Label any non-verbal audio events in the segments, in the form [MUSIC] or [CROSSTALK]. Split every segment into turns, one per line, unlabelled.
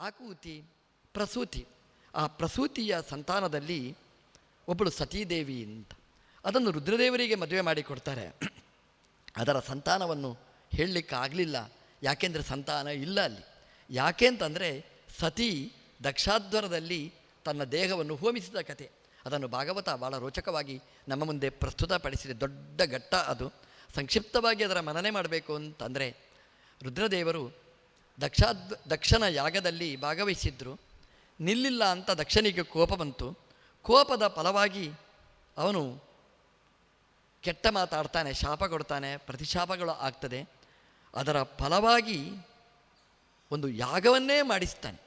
ಆಕೂತಿ, ಪ್ರಸೂತಿ. ಆ ಪ್ರಸೂತಿಯ ಸಂತಾನದಲ್ಲಿ ಒಬ್ಬಳು ಸತೀದೇವಿ ಅಂತ. ಅದನ್ನು ರುದ್ರದೇವರಿಗೆ ಮದುವೆ ಮಾಡಿಕೊಡ್ತಾರೆ ಅದರ ಸಂತಾನವನ್ನು ಹೇಳಲಿಕ್ಕೆ ಆಗಲಿಲ್ಲ. ಯಾಕೆಂದರೆ ಸಂತಾನ ಇಲ್ಲ ಅಲ್ಲಿ. ಯಾಕೆ ಅಂತಂದರೆ ಸತಿ ದಕ್ಷಾಧ್ವರದಲ್ಲಿ ತನ್ನ ದೇಹವನ್ನು ಹೋಮಿಸಿದ ಕತೆ. ಅದನ್ನು ಭಾಗವತ ಭಾಳ ರೋಚಕವಾಗಿ ನಮ್ಮ ಮುಂದೆ ಪ್ರಸ್ತುತಪಡಿಸಿದೆ. ದೊಡ್ಡ ಘಟ್ಟ ಅದು. ಸಂಕ್ಷಿಪ್ತವಾಗಿ ಅದರ ಮನನೆ ಮಾಡಬೇಕು ಅಂತಂದರೆ ರುದ್ರದೇವರು ದಕ್ಷಾದ್ ದಕ್ಷನ ಯಾಗದಲ್ಲಿ ಭಾಗವಹಿಸಿದ್ರು. ನಿಲ್ಲಿಲ್ಲ ಅಂತ ದಕ್ಷನಿಗೆ ಕೋಪ ಬಂತು. ಕೋಪದ ಫಲವಾಗಿ ಅವನು ಕೆಟ್ಟ ಮಾತಾಡ್ತಾನೆ, ಶಾಪ ಕೊಡ್ತಾನೆ, ಪ್ರತಿಶಾಪಗಳು ಆಗ್ತದೆ. ಅದರ ಫಲವಾಗಿ ಒಂದು ಯಾಗವನ್ನೇ ಮಾಡಿಸ್ತಾನೆ.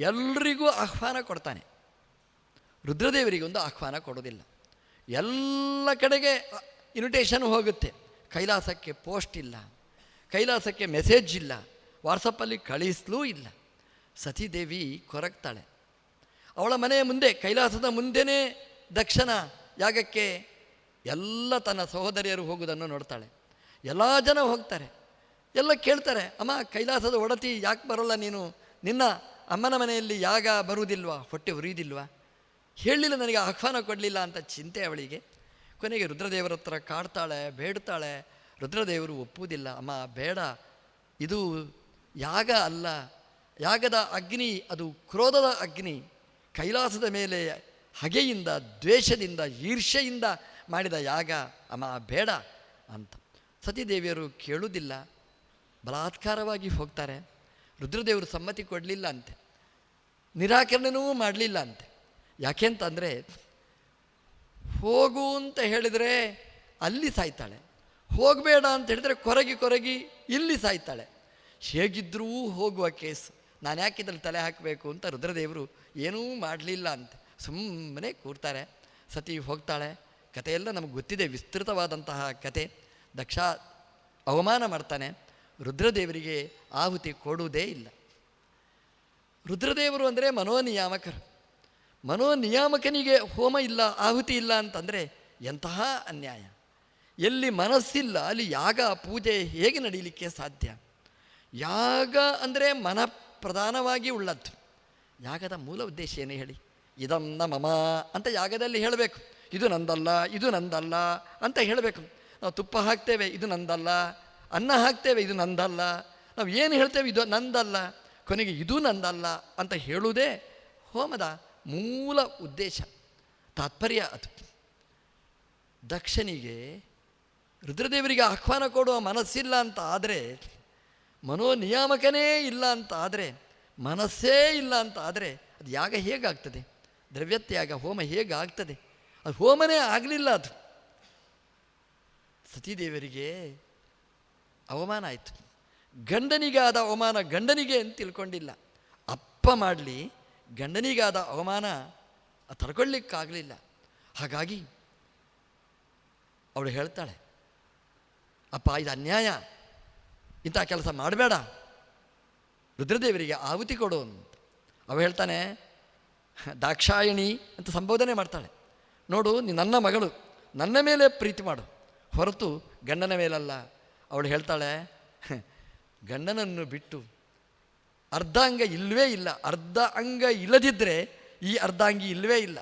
ಎಲ್ರಿಗೂ ಆಹ್ವಾನ ಕೊಡ್ತಾನೆ. ರುದ್ರದೇವರಿಗೊಂದು ಆಹ್ವಾನ ಕೊಡೋದಿಲ್ಲ ಎಲ್ಲ ಕಡೆಗೆ ಇನ್ವಿಟೇಷನ್ ಹೋಗುತ್ತೆ. ಕೈಲಾಸಕ್ಕೆ ಪೋಸ್ಟ್ ಇಲ್ಲ. ಕೈಲಾಸಕ್ಕೆ ಮೆಸೇಜ್ ಇಲ್ಲ. ವಾಟ್ಸಪ್ಪಲ್ಲಿ ಕಳಿಸ್ಲೂ ಇಲ್ಲ. ಸತೀದೇವಿ ಕೊರಗ್ತಾಳೆ. ಅವಳ ಮನೆಯ ಮುಂದೆ, ಕೈಲಾಸದ ಮುಂದೆನೇ ದಕ್ಷನ ಯಾಗಕ್ಕೆ ಎಲ್ಲ ತನ್ನ ಸಹೋದರಿಯರು ಹೋಗುವುದನ್ನು ನೋಡ್ತಾಳೆ. ಎಲ್ಲ ಜನ ಹೋಗ್ತಾರೆ. ಎಲ್ಲ ಕೇಳ್ತಾರೆ, ಅಮ್ಮ, ಕೈಲಾಸದ ಒಡತಿ ಯಾಕೆ ಬರೋಲ್ಲ ನೀನು? ನಿನ್ನ ಅಮ್ಮನ ಮನೆಯಲ್ಲಿ ಯಾಗ ಬರುವುದಿಲ್ವಾ? ಹೊಟ್ಟೆ ಉರಿಯುವುದಿಲ್ವಾ? ಹೇಳಲಿಲ್ಲ ನನಗೆ ಆಹ್ವಾನ ಕೊಡಲಿಲ್ಲ ಅಂತ ಚಿಂತೆ ಅವಳಿಗೆ. ಕೊನೆಗೆ ರುದ್ರದೇವರ ಹತ್ರ ಕಾಡ್ತಾಳೆ, ಬೇಡ್ತಾಳೆ. ರುದ್ರದೇವರು ಒಪ್ಪುವುದಿಲ್ಲ, ಅಮ್ಮ, ಬೇಡ. ಇದು ಯಾಗ ಅಲ್ಲ, ಯಾಗದ ಅಗ್ನಿ ಅದು ಕ್ರೋಧದ ಅಗ್ನಿ, ಕೈಲಾಸದ ಮೇಲೆ ಹಗೆಯಿಂದ, ದ್ವೇಷದಿಂದ ಈರ್ಷೆಯಿಂದ ಮಾಡಿದ ಯಾಗ ಅಮ್ಮ ಬೇಡ ಅಂತ. ಸತೀದೇವಿಯರು ಕೇಳುವುದಿಲ್ಲ, ಬಲಾತ್ಕಾರವಾಗಿ ಹೋಗ್ತಾರೆ. ರುದ್ರದೇವರು ಸಮ್ಮತಿ ಕೊಡಲಿಲ್ಲ ಅಂತೆ, ನಿರಾಕರಣೆನೂ ಮಾಡಲಿಲ್ಲ ಅಂತೆ. ಯಾಕೆ ಅಂತಂದರೆ, ಹೋಗು ಅಂತ ಹೇಳಿದರೆ ಅಲ್ಲಿ ಸಾಯ್ತಾಳೆ, ಹೋಗಬೇಡ ಅಂತ ಹೇಳಿದರೆ ಕೊರಗಿ ಕೊರಗಿ ಇಲ್ಲಿ ಸಾಯ್ತಾಳೆ. ಹೇಗಿದ್ದರೂ ಹೋಗುವ ಕೇಸ್. ನಾನು ಯಾಕೆ ಇದ್ರಲ್ಲಿ ತಲೆ ಹಾಕಬೇಕು ಅಂತ ರುದ್ರದೇವರು ಏನೂ ಮಾಡಲಿಲ್ಲ ಅಂತ. ಸುಮ್ಮನೆ ಕೂರ್ತಾರೆ. ಸತಿ ಹೋಗ್ತಾಳೆ. ಕಥೆಯೆಲ್ಲ ನಮಗೆ ಗೊತ್ತಿದೆ. ವಿಸ್ತೃತವಾದಂತಹ ಕತೆ ದಕ್ಷ ಅವಮಾನ ಮಾಡ್ತಾನೆ. ರುದ್ರದೇವರಿಗೆ ಆಹುತಿ ಕೊಡುವುದೇ ಇಲ್ಲ. ರುದ್ರದೇವರು ಅಂದರೆ ಮನೋನಿಯಾಮಕರು. ಮನೋನಿಯಾಮಕನಿಗೆ ಹೋಮ ಇಲ್ಲ, ಆಹುತಿ ಇಲ್ಲ ಅಂತಂದರೆ ಎಂತಹ ಅನ್ಯಾಯ. ಎಲ್ಲಿ ಮನಸ್ಸಿಲ್ಲ, ಅಲ್ಲಿ ಯಾಗ, ಪೂಜೆ ಹೇಗೆ ನಡೀಲಿಕ್ಕೆ ಸಾಧ್ಯ? ಯಾಗ ಅಂದರೆ ಮನ ಪ್ರಧಾನವಾಗಿ ಉಳ್ಳದ್ದು. ಯಾಗದ ಮೂಲ ಉದ್ದೇಶ ಏನು ಹೇಳಿ? ಇದನ್ನ ಮಮ ಅಂತ ಯಾಗದಲ್ಲಿ ಹೇಳಬೇಕು. ಇದು ನಂದಲ್ಲ ಇದು ನಂದಲ್ಲ ಅಂತ ಹೇಳಬೇಕು. ನಾವು ತುಪ್ಪ ಹಾಕ್ತೇವೆ, ಇದು ನಂದಲ್ಲ. ಅನ್ನ ಹಾಕ್ತೇವೆ, ಇದು ನಂದಲ್ಲ. ನಾವು ಏನು ಹೇಳ್ತೇವೆ, ಇದು ನಂದಲ್ಲ. ಕೊನೆಗೆ ಇದು ನಂದಲ್ಲ ಅಂತ ಹೇಳುವುದೇ ಹೋಮದ ಮೂಲ ಉದ್ದೇಶ. ತಾತ್ಪರ್ಯ ಅದು. ದಕ್ಷನಿಗೆ ರುದ್ರದೇವರಿಗೆ ಆಹ್ವಾನ ಕೊಡುವ ಮನಸ್ಸಿಲ್ಲ ಅಂತ ಆದರೆ ಮನೋನಿಯಾಮಕನೇ ಇಲ್ಲ ಅಂತ ಆದರೆ ಮನಸ್ಸೇ ಇಲ್ಲ ಅಂತ ಆದರೆ ಅದು ಯಾಗ ಹೇಗಾಗ್ತದೆ? ದ್ರವ್ಯತ್ಯಾಗ, ಹೋಮ ಹೇಗಾಗ್ತದೆ? ಅದು ಹೋಮನೇ ಆಗಲಿಲ್ಲ ಅದು. ಸತೀದೇವರಿಗೆ ಅವಮಾನ ಆಯಿತು. ಗಂಡನಿಗಾದ ಅವಮಾನ ಗಂಡನಿಗೆ ಅಂತ ತಿಳ್ಕೊಂಡಿಲ್ಲ. ಅಪ್ಪ ಮಾಡಲಿ, ಗಂಡನಿಗಾದ ಅವಮಾನ ತಡ್ಕೊಳ್ಳಿಕ್ಕಾಗಲಿಲ್ಲ. ಹಾಗಾಗಿ ಅವಳು ಹೇಳ್ತಾಳೆ, ಅಪ್ಪ ಇದು ಅನ್ಯಾಯ. ಇಂಥ ಕೆಲಸ ಮಾಡಬೇಡ. ರುದ್ರದೇವರಿಗೆ ಆಹುತಿ ಕೊಡು ಅಂತ. ಅವ ಹೇಳ್ತಾನೆ, ದಾಕ್ಷಾಯಣಿ ಅಂತ ಸಂಬೋಧನೆ ಮಾಡ್ತಾಳೆ. ನೋಡು, ನೀ ನನ್ನ ಮಗಳು, ನನ್ನ ಮೇಲೆ ಪ್ರೀತಿ ಮಾಡು. ಹೊರತು ಗಂಡನ ಮೇಲಲ್ಲ. ಅವಳು ಹೇಳ್ತಾಳೆ, ಗಂಡನನ್ನು ಬಿಟ್ಟು ಅರ್ಧ ಅಂಗ ಇಲ್ಲವೇ ಇಲ್ಲ. ಅರ್ಧ ಅಂಗ ಇಲ್ಲದಿದ್ದರೆ ಈ ಅರ್ಧಾಂಗಿ ಇಲ್ಲವೇ ಇಲ್ಲ.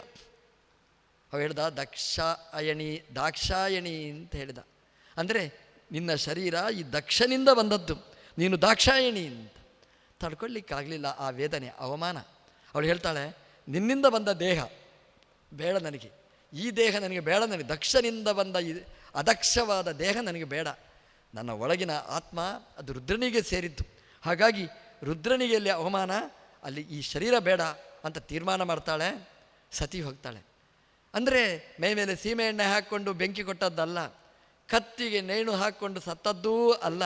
ಅವ ಹೇಳ್ದ, ದಕ್ಷಾಯಣಿ, ದಾಕ್ಷಾಯಣಿ ಅಂತ ಹೇಳಿದ. ಅಂದರೆ ನಿನ್ನ ಶರೀರ ಈ ದಕ್ಷನಿಂದ ಬಂದದ್ದು. ನೀನು ದಾಕ್ಷಾಯಣಿ ಅಂತ. ತಡ್ಕೊಳ್ಳಿಕ್ಕಾಗಲಿಲ್ಲ ಆ ವೇದನೆ, ಅವಮಾನ. ಅವಳು ಹೇಳ್ತಾಳೆ, ನಿನ್ನಿಂದ ಬಂದ ದೇಹ ಬೇಡ ನನಗೆ. ಈ ದೇಹ ನನಗೆ ಬೇಡ, ನನಗೆ ದಕ್ಷನಿಂದ ಬಂದ ಈ ಅದಕ್ಷವಾದ ದೇಹ ನನಗೆ ಬೇಡ. ನನ್ನ ಒಳಗಿನ ಆತ್ಮ ಅದು ರುದ್ರನಿಗೆ ಸೇರಿದ್ದು. ಹಾಗಾಗಿ ರುದ್ರನಿಗೆ ಅಲ್ಲಿ ಅವಮಾನ, ಅಲ್ಲಿ ಈ ಶರೀರ ಬೇಡ ಅಂತ ತೀರ್ಮಾನ ಮಾಡ್ತಾಳೆ, ಸತಿ ಹೋಗ್ತಾಳೆ. ಅಂದರೆ ಮೈ ಮೇಲೆ ಸೀಮೆ ಎಣ್ಣೆ ಹಾಕ್ಕೊಂಡು ಬೆಂಕಿ ಕೊಟ್ಟದ್ದಲ್ಲ ಕತ್ತಿಗೆ ನೇಣು ಹಾಕ್ಕೊಂಡು ಸತ್ತದ್ದೂ ಅಲ್ಲ.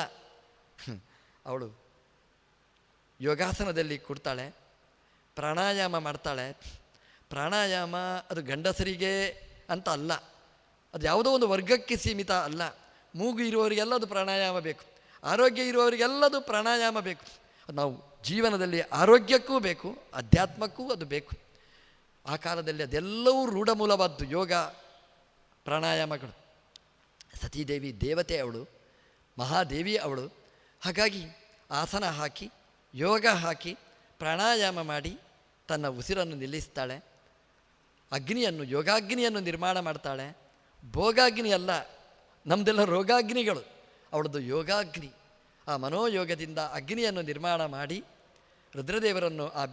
ಅವಳು ಯೋಗಾಸನದಲ್ಲಿ ಕೊಡ್ತಾಳೆ, ಪ್ರಾಣಾಯಾಮ ಮಾಡ್ತಾಳೆ. ಪ್ರಾಣಾಯಾಮ ಅದು ಗಂಡಸರಿಗೆ ಅಂತ ಅಲ್ಲ. ಅದು ಯಾವುದೋ ಒಂದು ವರ್ಗಕ್ಕೆ ಸೀಮಿತ ಅಲ್ಲ. ಮೂಗು ಇರುವವರಿಗೆಲ್ಲ ಅದು ಪ್ರಾಣಾಯಾಮ ಬೇಕು. ಆರೋಗ್ಯ ಇರುವವರಿಗೆಲ್ಲದು ಪ್ರಾಣಾಯಾಮ ಬೇಕು. ನಾವು ಜೀವನದಲ್ಲಿ ಆರೋಗ್ಯಕ್ಕೂ ಬೇಕು, ಅಧ್ಯಾತ್ಮಕ್ಕೂ ಅದು ಬೇಕು. ಆ ಕಾಲದಲ್ಲಿ ಅದೆಲ್ಲವೂ ರೂಢಮೂಲವಾದ್ದು ಯೋಗ, ಪ್ರಾಣಾಯಾಮಗಳು. ಸತೀದೇವಿ ದೇವತೆ ಅವಳು, ಮಹಾದೇವಿ ಅವಳು. ಹಾಗಾಗಿ ಆಸನ ಹಾಕಿ, ಯೋಗ ಹಾಕಿ, ಪ್ರಾಣಾಯಾಮ ಮಾಡಿ ತನ್ನ ಉಸಿರನ್ನು ನಿಲ್ಲಿಸ್ತಾಳೆ. ಅಗ್ನಿಯನ್ನು, ಯೋಗಾಗ್ನಿಯನ್ನು ನಿರ್ಮಾಣ ಮಾಡ್ತಾಳೆ. ಭೋಗಾಗ್ನಿ ಅಲ್ಲ ನಮ್ಮದೆಲ್ಲ ರೋಗಾಗ್ನಿಗಳು. ಅವಳದ್ದು ಯೋಗಾಗ್ನಿ. ಆ ಮನೋಯೋಗದಿಂದ ಅಗ್ನಿಯನ್ನು ನಿರ್ಮಾಣ ಮಾಡಿ, ರುದ್ರದೇವರನ್ನು ಆ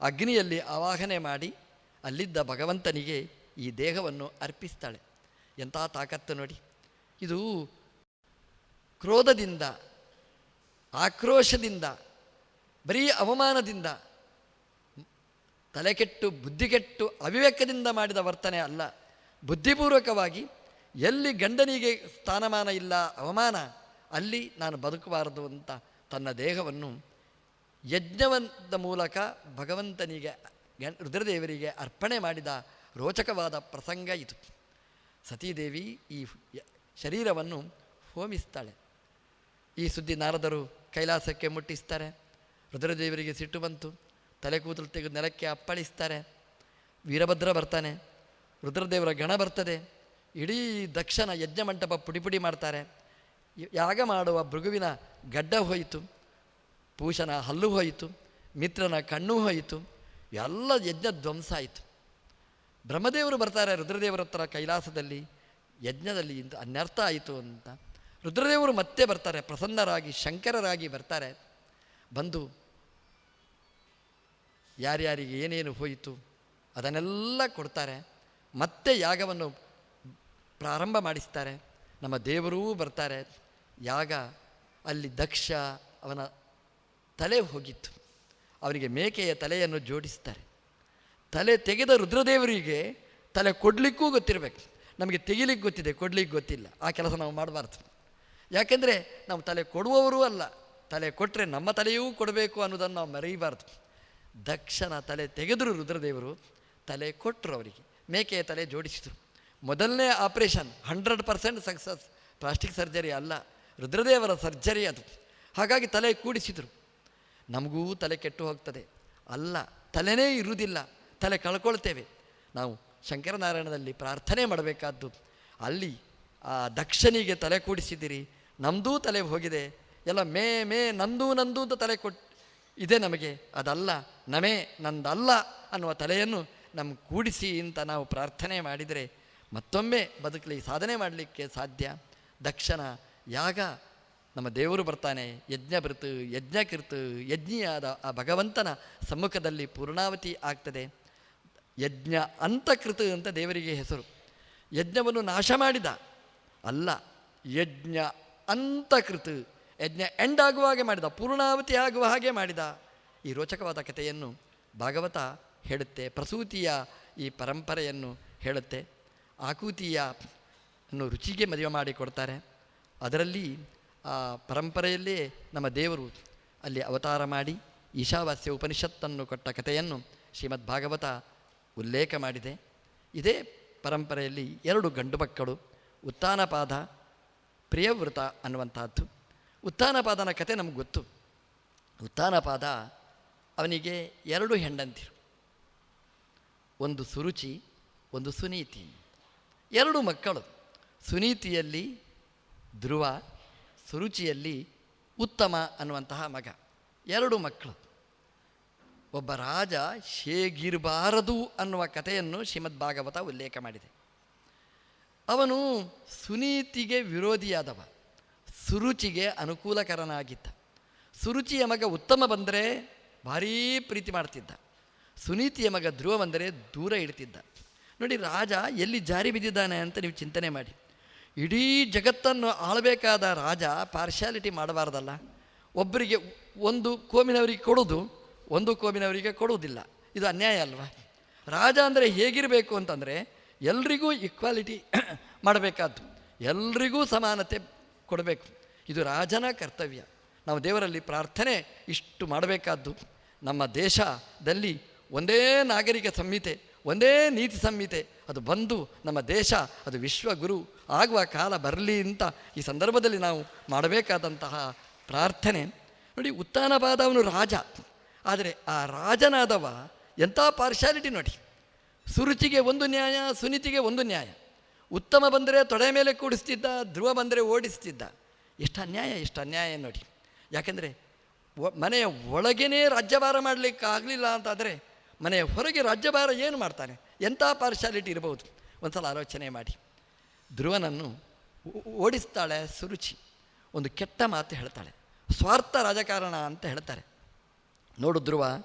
ಅಗ್ನಿಯಲ್ಲಿ ಆವಾಹನೆ ಮಾಡಿ, ಅಲ್ಲಿದ್ದ ಭಗವಂತನಿಗೆ ಈ ದೇಹವನ್ನು ಅರ್ಪಿಸ್ತಾಳೆ. ಎಂಥ ತಾಕತ್ತು ನೋಡಿ. ಇದು ಕ್ರೋಧದಿಂದ, ಆಕ್ರೋಶದಿಂದ, ಬರೀ ಅವಮಾನದಿಂದ, ತಲೆಕೆಟ್ಟು ಬುದ್ಧಿಗೆಟ್ಟು ಅವಿವೇಕದಿಂದ ಮಾಡಿದ ವರ್ತನೆ ಅಲ್ಲ. ಬುದ್ಧಿಪೂರ್ವಕವಾಗಿ ಎಲ್ಲಿ ಗಂಡನಿಗೆ ಸ್ಥಾನಮಾನ ಇಲ್ಲ, ಅವಮಾನ, ಅಲ್ಲಿ ನಾನು ಬದುಕಬಾರದು ಅಂತ ತನ್ನ ದೇಹವನ್ನು ಯಜ್ಞವದ ಮೂಲಕ ಭಗವಂತನಿಗೆ ರುದ್ರದೇವರಿಗೆ ಅರ್ಪಣೆ ಮಾಡಿದ ರೋಚಕವಾದ ಪ್ರಸಂಗ ಇದು. ಸತೀದೇವಿ ಈ ಶರೀರವನ್ನು ಹೋಮಿಸ್ತಾಳೆ. ಈ ಸುದ್ದಿ ನಾರದರು ಕೈಲಾಸಕ್ಕೆ ಮುಟ್ಟಿಸ್ತಾರೆ. ರುದ್ರದೇವರಿಗೆ ಸಿಟ್ಟು ಬಂತು. ತಲೆ ಕೂದಲು ತೆಗೆದು ನೆಲಕ್ಕೆ ಅಪ್ಪಳಿಸ್ತಾರೆ. ವೀರಭದ್ರ ಬರ್ತಾನೆ. ರುದ್ರದೇವರ ಗಣ ಬರ್ತದೆ. ಇಡೀ ದಕ್ಷನ ಯಜ್ಞ ಮಂಟಪ ಪುಡಿ ಪುಡಿ ಮಾಡ್ತಾರೆ ಯಾಗ ಮಾಡುವ ಭೃಗುವಿನ ಗಡ್ಡ ಹೋಯಿತು. ಪೂಷನ ಹಲ್ಲು ಹೋಯಿತು. ಮಿತ್ರನ ಕಣ್ಣು ಹೋಯಿತು. ಎಲ್ಲ ಯಜ್ಞ ಧ್ವಂಸ ಆಯಿತು. ಬ್ರಹ್ಮದೇವರು ಬರ್ತಾರೆ ರುದ್ರದೇವರ ಹತ್ರ ಕೈಲಾಸದಲ್ಲಿ. ಯಜ್ಞದಲ್ಲಿ ಇಂದು ಅನ್ಯರ್ಥ ಆಯಿತು ಅಂತ. ರುದ್ರದೇವರು ಮತ್ತೆ ಬರ್ತಾರೆ, ಪ್ರಸನ್ನರಾಗಿ, ಶಂಕರರಾಗಿ ಬರ್ತಾರೆ. ಬಂದು ಯಾರ್ಯಾರಿಗೆ ಏನೇನು ಹೋಯಿತು ಅದನ್ನೆಲ್ಲ ಕೊಡ್ತಾರೆ. ಮತ್ತೆ ಯಾಗವನ್ನು ಪ್ರಾರಂಭ ಮಾಡಿಸ್ತಾರೆ. ನಮ್ಮ ದೇವರೂ ಬರ್ತಾರೆ. ಯಾಗ, ಅಲ್ಲಿ ದಕ್ಷ ಅವನ ತಲೆ ಹೋಗಿತ್ತು. ಅವರಿಗೆ ಮೇಕೆಯ ತಲೆಯನ್ನು ಜೋಡಿಸ್ತಾರೆ. ತಲೆ ತೆಗೆದ ರುದ್ರದೇವರಿಗೆ ತಲೆ ಕೊಡಲಿಕ್ಕೂ ಗೊತ್ತಿರಬೇಕು. ನಮಗೆ ತೆಗಿಲಿಕ್ಕೆ ಗೊತ್ತಿದೆ, ಕೊಡ್ಲಿಕ್ಕೆ ಗೊತ್ತಿಲ್ಲ. ಆ ಕೆಲಸ ನಾವು ಮಾಡಬಾರ್ದು. ಯಾಕೆಂದರೆ ನಾವು ತಲೆ ಕೊಡುವವರೂ ಅಲ್ಲ. ತಲೆ ಕೊಟ್ಟರೆ ನಮ್ಮ ತಲೆಯೂ ಕೊಡಬೇಕು ಅನ್ನೋದನ್ನು ನಾವು ಮರೆಯಬಾರ್ದು. ದಕ್ಷನ ತಲೆ ತೆಗೆದರು ರುದ್ರದೇವರು, ತಲೆ ಕೊಟ್ಟರು ಅವರಿಗೆ. ಮೇಕೆಯ ತಲೆ ಜೋಡಿಸಿದರು. ಮೊದಲನೇ operation hundred percent success plastic surgery ಅಲ್ಲ, ರುದ್ರದೇವರ ಸರ್ಜರಿ ಅದು. ಹಾಗಾಗಿ ತಲೆ ಕೂಡಿಸಿದರು. ನಮಗೂ ತಲೆ ಕೆಟ್ಟು ಹೋಗ್ತದೆ. ಅಲ್ಲ, ತಲೆನೇ ಇರುವುದಿಲ್ಲ. ತಲೆ ಕಳ್ಕೊಳ್ತೇವೆ. ನಾವು ಶಂಕರನಾರಾಯಣದಲ್ಲಿ ಪ್ರಾರ್ಥನೆ ಮಾಡಬೇಕಾದ್ದು. ಅಲ್ಲಿ ಆ ದಕ್ಷನಿಗೆ ತಲೆ ಕೂಡಿಸಿದಿರಿ ನಮ್ಮದೂ ತಲೆ ಹೋಗಿದೆ. ಎಲ್ಲ ಮೇ ಮೇ, ನಂದು ನಂದು ಅಂತ ತಲೆ ಕೊಟ್ಟು ಇದೆ ನಮಗೆ. ಅದಲ್ಲ, ನಮೇ, ನಂದಲ್ಲ ಅನ್ನುವ ತಲೆಯನ್ನು ನಮ್ಮ ಕೂಡಿಸಿ ಅಂತ ನಾವು ಪ್ರಾರ್ಥನೆ ಮಾಡಿದರೆ ಮತ್ತೊಮ್ಮೆ ಬದುಕಲಿ, ಸಾಧನೆ ಮಾಡಲಿಕ್ಕೆ ಸಾಧ್ಯ. ದಕ್ಷನ ಯಾಗ ನಮ್ಮ ದೇವರು ಬರ್ತಾನೆ. ಯಜ್ಞ ಬೃತು ಯಜ್ಞಕೃತು ಯಜ್ಞಿಯಾದ ಆ ಭಗವಂತನ ಸಮ್ಮುಖದಲ್ಲಿ ಪೂರ್ಣಾವತಿ ಆಗ್ತದೆ. ಯಜ್ಞ ಅಂತಕೃತ ಅಂತ ದೇವರಿಗೆ ಹೆಸರು. ಯಜ್ಞವನ್ನು ನಾಶ ಮಾಡಿದ. ಅಲ್ಲ, ಯಜ್ಞ ಅಂತಕೃತ, ಯಜ್ಞ ಎಂಡ್ ಆಗುವ ಹಾಗೆ ಮಾಡಿದ, ಪೂರ್ಣಾವತಿ ಆಗುವ ಹಾಗೆ ಮಾಡಿದ. ಈ ರೋಚಕವಾದ ಕಥೆಯನ್ನು ಭಾಗವತ ಹೇಳುತ್ತೆ, ಪ್ರಸೂತಿಯ ಈ ಪರಂಪರೆಯನ್ನು ಹೇಳುತ್ತೆ. ಆಕೂತಿಯ ಅನ್ನು ರುಚಿಗೆ ಮದುವೆ ಮಾಡಿಕೊಡ್ತಾರೆ ಅದರಲ್ಲಿ ಆ ಪರಂಪರೆಯಲ್ಲೇ ನಮ್ಮ ದೇವರು ಅಲ್ಲಿ ಅವತಾರ ಮಾಡಿ, ಈಶಾವಾಸ್ಯ ಉಪನಿಷತ್ತನ್ನು ಕೊಟ್ಟ ಕಥೆಯನ್ನು ಶ್ರೀಮದ್ ಭಾಗವತ ಉಲ್ಲೇಖ ಮಾಡಿದೆ. ಇದೇ ಪರಂಪರೆಯಲ್ಲಿ ಎರಡು ಗಂಡು ಮಕ್ಕಳು ಉತ್ಥಾನಪಾದ ಪ್ರಿಯವೃತ ಅನ್ನುವಂಥದ್ದು ಉತ್ಥಾನಪಾದನ ಕತೆ ನಮಗೆ ಗೊತ್ತು. ಉತ್ಥಾನಪಾದ ಅವನಿಗೆ ಎರಡು ಹೆಂಡಂತಿರು. ಒಂದು ಸುರುಚಿ, ಒಂದು ಸುನೀತಿ. ಎರಡು ಮಕ್ಕಳು, ಸುನೀತಿಯಲ್ಲಿ ಧ್ರುವ, ಸುರುಚಿಯಲ್ಲಿ ಉತ್ತಮ ಅನ್ನುವಂತಹ ಮಗ. ಎರಡು ಮಕ್ಕಳು. ಒಬ್ಬ ರಾಜ ಹೇಗಿರಬಾರದು ಅನ್ನುವ ಕಥೆಯನ್ನು ಶ್ರೀಮದ್ ಭಾಗವತ ಉಲ್ಲೇಖ ಮಾಡಿದೆ. ಅವನು ಸುನೀತಿಗೆ ವಿರೋಧಿಯಾದವ, ಸುರುಚಿಗೆ ಅನುಕೂಲಕರನಾಗಿದ್ದ. ಸುರುಚಿಯ ಮಗ ಉತ್ತಮ ಬಂದರೆ ಭಾರೀ ಪ್ರೀತಿ ಮಾಡ್ತಿದ್ದ. ಸುನೀತಿಯ ಮಗ ಧ್ರುವ ಬಂದರೆ ದೂರ ಇಡ್ತಿದ್ದ. ನೋಡಿ, ರಾಜ ಎಲ್ಲಿ ಜಾರಿ ಬಿದ್ದಿದ್ದಾನೆ ಅಂತ ನೀವು ಚಿಂತನೆ ಮಾಡಿ. ಇಡೀ ಜಗತ್ತನ್ನು ಆಳಬೇಕಾದ ರಾಜ ಪಾರ್ಶಾಲಿಟಿ ಮಾಡಬಾರ್ದಲ್ಲ. ಒಬ್ಬರಿಗೆ ಒಂದು ಕೋಮಿನವರಿಗೆ ಕೊಡೋದು ಒಂದು ಕೋಮಿನವರಿಗೆ ಕೊಡುವುದಿಲ್ಲ. ಇದು ಅನ್ಯಾಯ ಅಲ್ವಾ? ರಾಜ ಅಂದರೆ ಹೇಗಿರಬೇಕು ಅಂತಂದರೆ ಎಲ್ರಿಗೂ ಈಕ್ವಾಲಿಟಿ [CLEARS THROAT] ಮಾಡಬೇಕಾದ್ದು. ಎಲ್ರಿಗೂ ಸಮಾನತೆ ಕೊಡಬೇಕು. ಇದು ರಾಜನ ಕರ್ತವ್ಯ. ನಾವು ದೇವರಲ್ಲಿ ಪ್ರಾರ್ಥನೆ ಇಷ್ಟು ಮಾಡಬೇಕಾದ್ದು. ನಮ್ಮ ದೇಶದಲ್ಲಿ ಒಂದೇ ನಾಗರಿಕ ಸಂಹಿತೆ, ಒಂದೇ ನೀತಿ ಸಂಹಿತೆ, ಅದು ಬಂದು ನಮ್ಮ ದೇಶ, ಅದು ವಿಶ್ವಗುರು ಆಗುವ ಕಾಲ ಬರಲಿ ಅಂತ ಈ ಸಂದರ್ಭದಲ್ಲಿ ನಾವು ಮಾಡಬೇಕಾದಂತಹ ಪ್ರಾರ್ಥನೆ. ನೋಡಿ ಉತ್ತಾನವಾದವನು ರಾಜ. ಆದರೆ ಆ ರಾಜನಾದವ ಎಂಥ ಪಾರ್ಶಾಲಿಟಿ ನೋಡಿ. ಸುರುಚಿಗೆ ಒಂದು ನ್ಯಾಯ, ಸುನೀತಿಗೆ ಒಂದು ನ್ಯಾಯ. ಉತ್ತಮ ಬಂದರೆ ತೊಡೆ ಮೇಲೆ ಕೂಡಿಸ್ತಿದ್ದ, ಧ್ರುವ ಬಂದರೆ ಓಡಿಸ್ತಿದ್ದ. ಎಷ್ಟು ಅನ್ಯಾಯ ಎಷ್ಟು ಅನ್ಯಾಯ ನೋಡಿ. ಯಾಕೆಂದರೆ ಮನೆಯ ಒಳಗೇನೇ ರಾಜ್ಯಭಾರ ಮಾಡಲಿಕ್ಕೆ ಆಗಲಿಲ್ಲ ಅಂತಾದರೆ ಮನೆಯ ಹೊರಗೆ ರಾಜ್ಯಭಾರ ಏನು ಮಾಡ್ತಾನೆ? ಎಂಥ ಪಾರ್ಶಾಲಿಟಿ ಒಂದು ಸಲ ಆಲೋಚನೆ ಮಾಡಿ. ಧ್ರುವನನ್ನು ಓಡಿಸ್ತಾಳೆ ಸುರುಚಿ. ಒಂದು ಕೆಟ್ಟ ಮಾತು ಹೇಳ್ತಾಳೆ. ಸ್ವಾರ್ಥ ರಾಜಕಾರಣ ಅಂತ ಹೇಳ್ತಾರೆ. ನೋಡು ಧ್ರುವ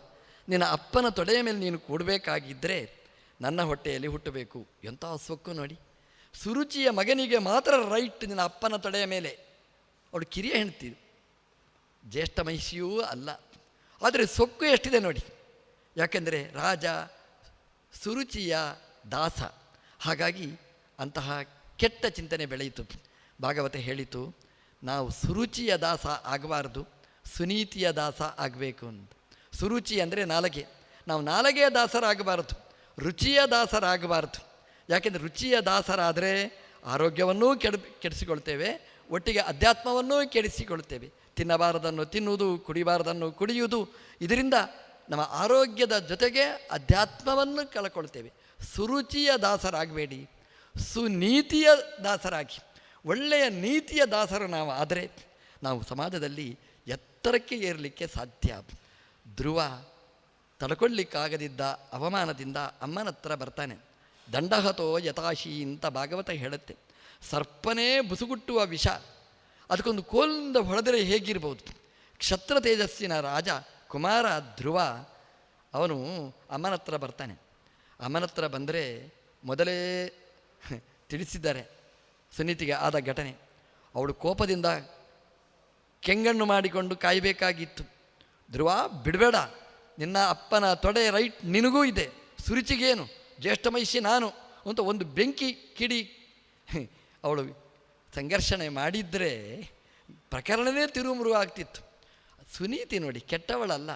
ನಿನ್ನ ಅಪ್ಪನ ತೊಡೆಯ ಮೇಲೆ ನೀನು ಕೂಡಬೇಕಾಗಿದ್ದರೆ ನನ್ನ ಹೊಟ್ಟೆಯಲ್ಲಿ ಹುಟ್ಟಬೇಕು. ಎಂಥ ಸೊಕ್ಕು ನೋಡಿ. ಸುರುಚಿಯ ಮಗನಿಗೆ ಮಾತ್ರ ರೈಟ್ ನಿನ್ನ ಅಪ್ಪನ ತೊಡೆಯ ಮೇಲೆ. ಅವಳು ಕಿರಿಯ ಹೆಣ್ತಿ ಜ್ಯೇಷ್ಠ ಮಹಿಷಿಯೂ ಅಲ್ಲ. ಆದರೆ ಸೊಕ್ಕು ಎಷ್ಟಿದೆ ನೋಡಿ. ಯಾಕೆಂದರೆ ರಾಜ ಸುರುಚಿಯ ದಾಸ. ಹಾಗಾಗಿ ಅಂತಹ ಕೆಟ್ಟ ಚಿಂತನೆ ಬೆಳೆಯಿತು. ಭಾಗವತ ಹೇಳಿತು, ನಾವು ಸುರುಚಿಯ ದಾಸ ಆಗಬಾರ್ದು. ಸುನೀತಿಯ ದಾಸ ಆಗಬೇಕು ಅಂತ. ಸುರುಚಿ ಅಂದರೆ ನಾಲಗೆ. ನಾವು ನಾಲಗೆಯ ದಾಸರಾಗಬಾರದು. ರುಚಿಯ ದಾಸರಾಗಬಾರದು. ಯಾಕೆಂದರೆ ರುಚಿಯ ದಾಸರಾದರೆ ಆರೋಗ್ಯವನ್ನೂ ಕೆಡ, ಕೆಡಿಸಿಕೊಳ್ತೇವೆ, ಒಟ್ಟಿಗೆ ಅಧ್ಯಾತ್ಮವನ್ನೂ ಕೆಡಿಸಿಕೊಳ್ತೇವೆ. ತಿನ್ನಬಾರದನ್ನು ತಿನ್ನುವುದು, ಕುಡಿಬಾರದನ್ನು ಕುಡಿಯುವುದು, ಇದರಿಂದ ನಮ್ಮ ಆರೋಗ್ಯದ ಜೊತೆಗೆ ಅಧ್ಯಾತ್ಮವನ್ನು ಕಳ್ಕೊಳ್ತೇವೆ. ಸುರುಚಿಯ ದಾಸರಾಗಬೇಡಿ. ಸುನೀತಿಯ ದಾಸರಾಗಿ. ಒಳ್ಳೆಯ ನೀತಿಯ ದಾಸರು ನಾವು ಆದರೆ ನಾವು ಸಮಾಜದಲ್ಲಿ ಎತ್ತರಕ್ಕೆ ಏರಲಿಕ್ಕೆ ಸಾಧ್ಯ. ಧ್ರುವ ತಡ್ಕೊಳ್ಳಿಕ್ಕಾಗದಿದ್ದ ಅವಮಾನದಿಂದ ಅಮ್ಮನ ಹತ್ರ ಬರ್ತಾನೆ. ದಂಡಹತೋ ಯಥಾಶಿ ಅಂತ ಭಾಗವತ ಹೇಳುತ್ತೆ. ಸರ್ಪನೇ ಬುಸುಗುಟ್ಟುವ ವಿಷ. ಅದಕ್ಕೊಂದು ಕೋಲಿಂದ ಹೊಡೆದರೆ ಹೇಗಿರ್ಬೋದು? ಕ್ಷತ್ರ ತೇಜಸ್ಸಿನ ರಾಜ ಕುಮಾರ ಧ್ರುವ ಅವನು ಅಮ್ಮನ ಹತ್ರ ಬರ್ತಾನೆ. ಅಮ್ಮನ ಹತ್ರ ಬಂದರೆ ಮೊದಲೇ ತಿಳಿಸಿದ್ದಾರೆ. ಸುನೀತಿಗೆ ಆದ ಘಟನೆ. ಅವಳು ಕೋಪದಿಂದ ಕೆಂಗಣ್ಣು ಮಾಡಿಕೊಂಡು ಕಾಯಬೇಕಾಗಿತ್ತು. ಧ್ರುವ, ಬಿಡಬೇಡ. ನಿನ್ನ ಅಪ್ಪನ ತೊಡೆ ರೈಟ್ ನಿನಗೂ ಇದೆ. ಸುರುಚಿಗೇನು? ಜ್ಯೇಷ್ಠ ಮಹಿಷಿ ನಾನು ಅಂತ ಒಂದು ಬೆಂಕಿ ಕಿಡಿ. ಅವಳು ಸಂಘರ್ಷಣೆ ಮಾಡಿದರೆ ಪ್ರಕರಣವೇ ತಿರುಮುರು ಆಗ್ತಿತ್ತು. ಸುನೀತಿ ನೋಡಿ, ಕೆಟ್ಟವಳಲ್ಲ.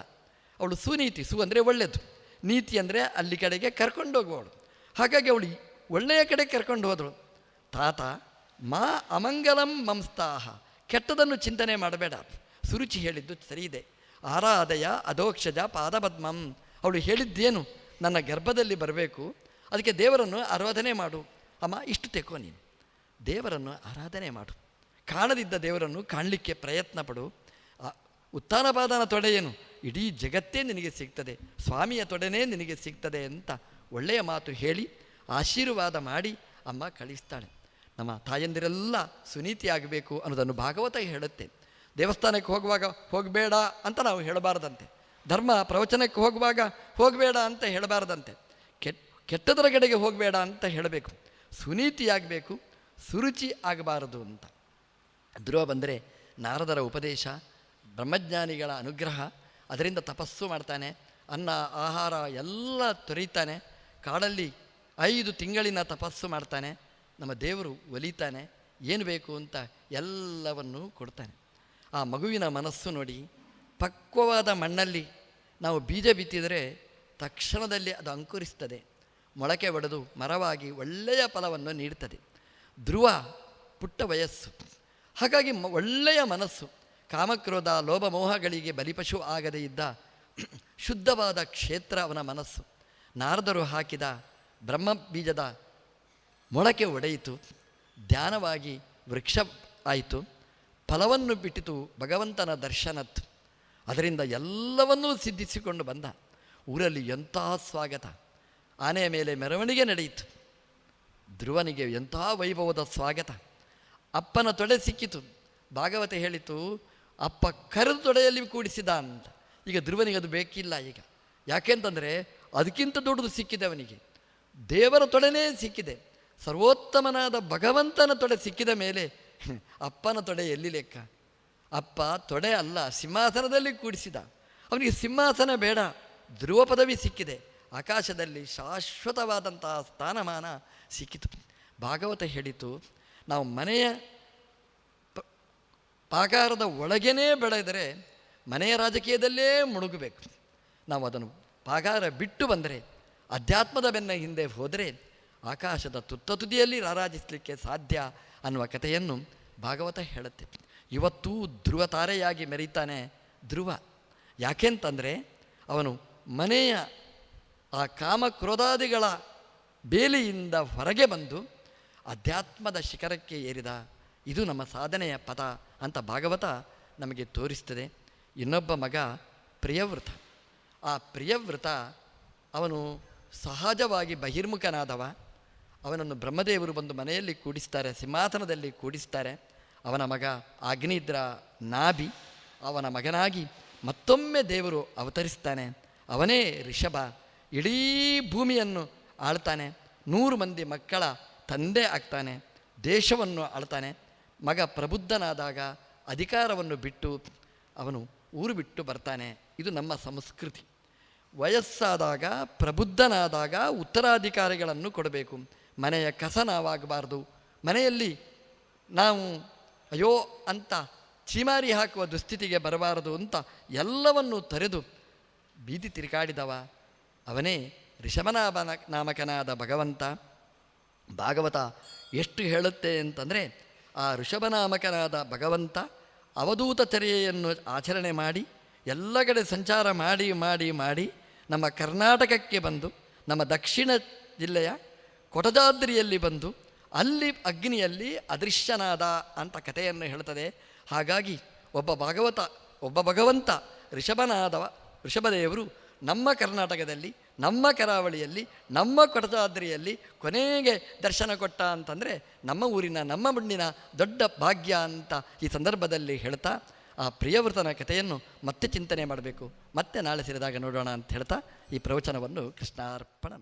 ಅವಳು ಸುನೀತಿ, ಸು ಅಂದರೆ ಒಳ್ಳೆಯದು ನೀತಿ ಅಂದರೆ ಅಲ್ಲಿ ಕಡೆಗೆ ಕರ್ಕೊಂಡೋಗುವವಳು ಹಾಗಾಗಿ ಅವಳು ಒಳ್ಳೆಯ ಕಡೆ ಕರ್ಕೊಂಡು ಹೋದಳು. ತಾತ, ಮಾ ಅಮಂಗಲಂ ಮಂಸ್ತಾಹ. ಕೆಟ್ಟದನ್ನು ಚಿಂತನೆ ಮಾಡಬೇಡ. ಸುರುಚಿ ಹೇಳಿದ್ದು ಸರಿ ಇದೆ ಆರಾಧಯ ಅಧೋಕ್ಷಜ ಪಾದಪದ್ಮಂ. ಅವಳು ಹೇಳಿದ್ದೇನು? ನನ್ನ ಗರ್ಭದಲ್ಲಿ ಬರಬೇಕು. ಅದಕ್ಕೆ ದೇವರನ್ನು ಆರಾಧನೆ ಮಾಡು. ಅಮ್ಮ, ಇಷ್ಟು ತೆಕೋ ನೀನು. ದೇವರನ್ನು ಆರಾಧನೆ ಮಾಡು. ಕಾಣದಿದ್ದ ದೇವರನ್ನು ಕಾಣಲಿಕ್ಕೆ ಪ್ರಯತ್ನ ಪಡು ಉತ್ಥಾನಪಾದನ ತೊಡೆ ಏನು? ಇಡೀ ಜಗತ್ತೇ ನಿನಗೆ ಸಿಗ್ತದೆ. ಸ್ವಾಮಿಯ ತೊಡೆನೇ ನಿನಗೆ ಸಿಗ್ತದೆ ಅಂತ ಒಳ್ಳೆಯ ಮಾತು ಹೇಳಿ, ಆಶೀರ್ವಾದ ಮಾಡಿ ಅಮ್ಮ ಕಳಿಸ್ತಾಳೆ. ನಮ್ಮ ತಾಯಂದಿರೆಲ್ಲ ಸುನೀತಿ ಆಗಬೇಕು ಅನ್ನೋದನ್ನು ಭಾಗವತ ಹೇಳುತ್ತೆ. ದೇವಸ್ಥಾನಕ್ಕೆ ಹೋಗುವಾಗ ಹೋಗಬೇಡ ಅಂತ ನಾವು ಹೇಳಬಾರ್ದಂತೆ. ಧರ್ಮ ಪ್ರವಚನಕ್ಕೆ ಹೋಗುವಾಗ ಹೋಗಬೇಡ ಅಂತ ಹೇಳಬಾರ್ದಂತೆ. ಕೆಟ್ಟ ಕೆಟ್ಟದರ ಕಡೆಗೆ ಹೋಗಬೇಡ ಅಂತ ಹೇಳಬೇಕು. ಸುನೀತಿಯಾಗಬೇಕು, ಸುರುಚಿ ಆಗಬಾರದು ಅಂತ. ಧ್ರುವ ಬಂದರೆ ನಾರದರ ಉಪದೇಶ, ಬ್ರಹ್ಮಜ್ಞಾನಿಗಳ ಅನುಗ್ರಹ, ಅದರಿಂದ ತಪಸ್ಸು ಮಾಡ್ತಾನೆ, ಅನ್ನ, ಆಹಾರ ಎಲ್ಲ ತೊರೀತಾನೆ, ಕಾಡಲ್ಲಿ ಐದು ತಿಂಗಳಿನ ತಪಸ್ಸು ಮಾಡ್ತಾನೆ ನಮ್ಮ ದೇವರು ಒಲಿತಾನೆ, ಏನು ಬೇಕು ಅಂತ ಎಲ್ಲವನ್ನೂ ಕೊಡ್ತಾನೆ. ಆ ಮಗುವಿನ ಮನಸ್ಸು ನೋಡಿ, ಪಕ್ವವಾದ ಮಣ್ಣಲ್ಲಿ ನಾವು ಬೀಜ ಬಿತ್ತಿದರೆ ತಕ್ಷಣದಲ್ಲಿ ಅದು ಅಂಕುರಿಸ್ತದೆ. ಮೊಳಕೆ ಒಡೆದು ಮರವಾಗಿ ಒಳ್ಳೆಯ ಫಲವನ್ನು ನೀಡ್ತದೆ. ಧ್ರುವ ಪುಟ್ಟ ವಯಸ್ಸು. ಹಾಗಾಗಿ ಒಳ್ಳೆಯ ಮನಸ್ಸು. ಕಾಮಕ್ರೋಧ, ಲೋಭ ಮೋಹಗಳಿಗೆ ಬಲಿಪಶು ಆಗದೇ ಇದ್ದ ಶುದ್ಧವಾದ ಕ್ಷೇತ್ರ ಅವನ ಮನಸ್ಸು. ನಾರದರು ಹಾಕಿದ ಬ್ರಹ್ಮ ಬೀಜದ ಮೊಳಕೆ ಒಡೆಯಿತು, ಧ್ಯಾನವಾಗಿ ವೃಕ್ಷ ಆಯಿತು, ಫಲವನ್ನು ಬಿಟ್ಟಿತು ಭಗವಂತನ ದರ್ಶನತ್ತು ಅದರಿಂದ ಎಲ್ಲವನ್ನೂ ಸಿದ್ಧಿಸಿಕೊಂಡು ಬಂದ. ಊರಲ್ಲಿ ಎಂಥ ಸ್ವಾಗತ. ಆನೆಯ ಮೇಲೆ ಮೆರವಣಿಗೆ ನಡೆಯಿತು. ಧ್ರುವನಿಗೆ ಎಂಥ ವೈಭವದ ಸ್ವಾಗತ. ಅಪ್ಪನ ತೊಡೆ ಸಿಕ್ಕಿತು. ಭಾಗವತ ಹೇಳಿತು, ಅಪ್ಪ ಕರೆದು ತೊಡೆಯಲ್ಲಿ ಕೂಡಿಸಿದ ಅಂತ. ಈಗ ಧ್ರುವನಿಗೆ ಅದು ಬೇಕಿಲ್ಲ ಈಗ. ಯಾಕೆಂತಂದರೆ ಅದಕ್ಕಿಂತ ದೊಡ್ಡದು ಸಿಕ್ಕಿದೆ ಅವನಿಗೆ. ದೇವರ ತೊಡೆನೇ ಸಿಕ್ಕಿದೆ. ಸರ್ವೋತ್ತಮನಾದ ಭಗವಂತನ ತೊಡೆ ಸಿಕ್ಕಿದ ಮೇಲೆ ಅಪ್ಪನ ತೊಡೆ ಎಲ್ಲಿ ಲೆಕ್ಕ? ಅಪ್ಪ ತೊಡೆ ಅಲ್ಲ, ಸಿಂಹಾಸನದಲ್ಲಿ ಕೂಡಿಸಿದ. ಅವನಿಗೆ ಸಿಂಹಾಸನ ಬೇಡ, ಧ್ರುವ ಪದವಿ ಸಿಕ್ಕಿದೆ. ಆಕಾಶದಲ್ಲಿ ಶಾಶ್ವತವಾದಂತಹ ಸ್ಥಾನಮಾನ ಸಿಕ್ಕಿತು. ಭಾಗವತ ಹೇಳಿತು, ನಾವು ಮನೆಯ ಪಾಕಾರದ ಒಳಗೇನೇ ಬೆಳೆದರೆ ಮನೆಯ ರಾಜಕೀಯದಲ್ಲೇ ಮುಳುಗಬೇಕು. ನಾವು ಅದನ್ನು ಪಾಗಾರ ಬಿಟ್ಟು ಬಂದರೆ, ಅಧ್ಯಾತ್ಮದ ಬೆನ್ನ ಹಿಂದೆ ಹೋದರೆ ಆಕಾಶದ ತುತ್ತ ತುದಿಯಲ್ಲಿ ರಾರಾಜಿಸಲಿಕ್ಕೆ ಸಾಧ್ಯ ಅನ್ನುವ ಕಥೆಯನ್ನು ಭಾಗವತ ಹೇಳುತ್ತೆ. ಇವತ್ತೂ ಧ್ರುವ ತಾರೆಯಾಗಿ ಮೆರೀತಾನೆ ಧ್ರುವ. ಯಾಕೆಂತಂದರೆ ಅವನು ಮನೆಯ ಆ ಕಾಮ ಕ್ರೋಧಾದಿಗಳ ಬೇಲಿಯಿಂದ ಹೊರಗೆ ಬಂದು ಅಧ್ಯಾತ್ಮದ ಶಿಖರಕ್ಕೆ ಏರಿದ. ಇದು ನಮ್ಮ ಸಾಧನೆಯ ಪದ ಅಂತ ಭಾಗವತ ನಮಗೆ ತೋರಿಸ್ತದೆ. ಇನ್ನೊಬ್ಬ ಮಗ ಪ್ರಿಯವೃತ ಆ ಪ್ರಿಯವೃತ ಅವನು ಸಹಜವಾಗಿ ಬಹಿರ್ಮುಖನಾದವ. ಅವನನ್ನು ಬ್ರಹ್ಮದೇವರು ಬಂದು ಮನೆಯಲ್ಲಿ ಕೂಡಿಸ್ತಾರೆ, ಸಿಂಹಾಸನದಲ್ಲಿ ಕೂಡಿಸ್ತಾರೆ. ಅವನ ಮಗ ಅಗ್ನಿದ್ರ ನಾಭಿ, ಅವನ ಮಗನಾಗಿ ಮತ್ತೊಮ್ಮೆ ದೇವರು ಅವತರಿಸ್ತಾನೆ. ಅವನೇ ಋಷಭ ಇಡೀ ಭೂಮಿಯನ್ನು ಆಳ್ತಾನೆ. ನೂರು ಮಂದಿ ಮಕ್ಕಳ ತಂದೆ ಆಗ್ತಾನೆ, ದೇಶವನ್ನು ಆಳ್ತಾನೆ. ಮಗ ಪ್ರಬುದ್ಧನಾದಾಗ ಅಧಿಕಾರವನ್ನು ಬಿಟ್ಟು ಅವನು ಊರು ಬಿಟ್ಟು ಬರ್ತಾನೆ. ಇದು ನಮ್ಮ ಸಂಸ್ಕೃತಿ. ವಯಸ್ಸಾದಾಗ, ಪ್ರಬುದ್ಧನಾದಾಗ ಉತ್ತರಾಧಿಕಾರಿಗಳನ್ನು ಕೊಡಬೇಕು. ಮನೆಯ ಕಸ ನಾವಾಗಬಾರ್ದು. ಮನೆಯಲ್ಲಿ ನಾವು, ಅಯ್ಯೋ, ಅಂತ ಚೀಮಾರಿ ಹಾಕುವ ದುಸ್ಥಿತಿಗೆ ಬರಬಾರದು ಅಂತ ಎಲ್ಲವನ್ನು ತರೆದು ಬೀದಿ ತಿರುಗಾಡಿದವ ಅವನೇ ಋಷಭನಾಭನ ನಾಮಕನಾದ ಭಗವಂತ. ಭಾಗವತ ಎಷ್ಟು ಹೇಳುತ್ತೆ ಅಂತಂದರೆ, ಆ ಋಷಭನಾಮಕನಾದ ಭಗವಂತ ಅವಧೂತ ಚರ್ಯೆಯನ್ನು ಆಚರಣೆ ಮಾಡಿ, ಎಲ್ಲ ಕಡೆ ಸಂಚಾರ ಮಾಡಿ ಮಾಡಿ ಮಾಡಿ ನಮ್ಮ ಕರ್ನಾಟಕಕ್ಕೆ ಬಂದು, ನಮ್ಮ ದಕ್ಷಿಣ ಜಿಲ್ಲೆಯ ಕೊಟಜಾದ್ರಿಯಲ್ಲಿ ಬಂದು ಅಲ್ಲಿ ಅಗ್ನಿಯಲ್ಲಿ ಅದೃಶ್ಯನಾದ ಅಂತ ಕಥೆಯನ್ನು ಹೇಳ್ತದೆ. ಹಾಗಾಗಿ ಒಬ್ಬ ಭಾಗವತ, ಒಬ್ಬ ಭಗವಂತ ಋಷಭನಾದವ ಋಷಭದೇವರು ನಮ್ಮ ಕರ್ನಾಟಕದಲ್ಲಿ, ನಮ್ಮ ಕರಾವಳಿಯಲ್ಲಿ, ನಮ್ಮ ಕೊಟಜಾದ್ರಿಯಲ್ಲಿ ಕೊನೆಗೆ ದರ್ಶನ ಕೊಟ್ಟ ಅಂತಂದರೆ ನಮ್ಮ ಊರಿನ, ನಮ್ಮ ಮಣ್ಣಿನ ದೊಡ್ಡ ಭಾಗ್ಯ ಅಂತ ಈ ಸಂದರ್ಭದಲ್ಲಿ ಹೇಳ್ತಾ, ಆ ಪ್ರಿಯವೃತನ ಕಥೆಯನ್ನು ಮತ್ತೆ ಚಿಂತನೆ ಮಾಡಬೇಕು. ಮತ್ತೆ ನಾಳೆ ಸೇರಿದಾಗ ನೋಡೋಣ ಅಂತ ಹೇಳ್ತಾ, ಈ ಪ್ರವಚನವನ್ನು ಕೃಷ್ಣಾರ್ಪಣ